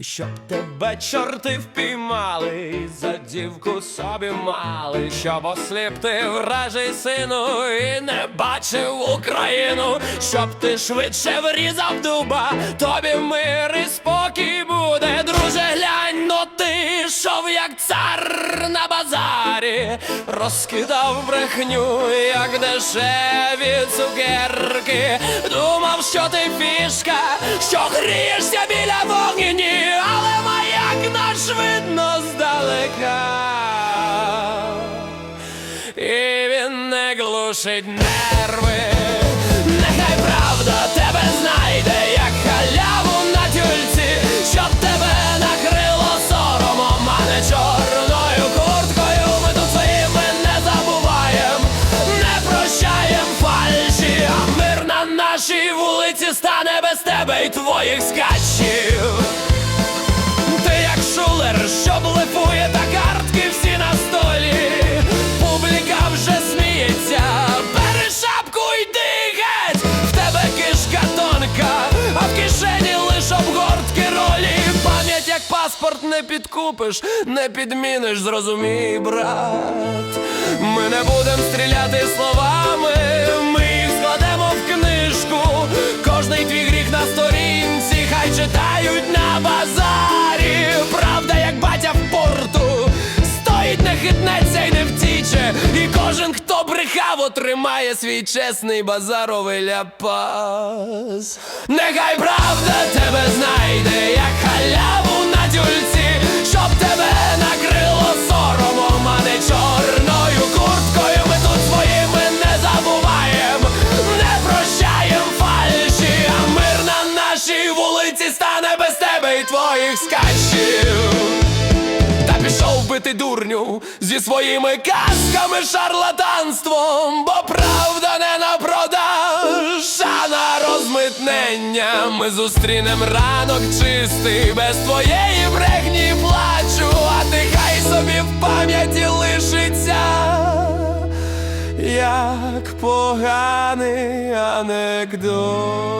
Щоб тебе чорти впіймали, і за дівку собі мали, щоб осліпти вражий сину і не бачив Україну, щоб ти швидше врізав дуба, тобі мир і спокій буде, друже, глянь, ну ти йшов як цар на базарі, розкидав брехню, як дешеві цукерки, думав, що ти фішка, що грієшся біля вогні, здалека. І він не глушить нерви, нехай правда тебе знайде, як халяву на тюльці, щоб тебе накрило соромом, а не чорною курткою. Ми тут своїми не забуваєм, не прощаєм фальші, а мир на нашій вулиці стане без тебе і твоїх скачів. Паспорт не підкупиш, не підміниш, зрозумій, брат. Ми не будем стріляти словами, ми їх складемо в книжку. Кожний твій гріх на сторінці, хай читають на базарі. Правда, як батя в порту, стоїть, не хитнеться й не втіче. І кожен, хто брехав, отримає свій чесний базаровий ляпас. Нехай правда тебе знайде, як халяву тебе скачів. Та пішов би ти дурню зі своїми казками шарлатанством, бо правда не на продаж, а на розмитнення. Ми зустрінем ранок чистий, без твоєї брехні плачу, а ти хай собі в пам'яті лишиться, як поганий анекдот.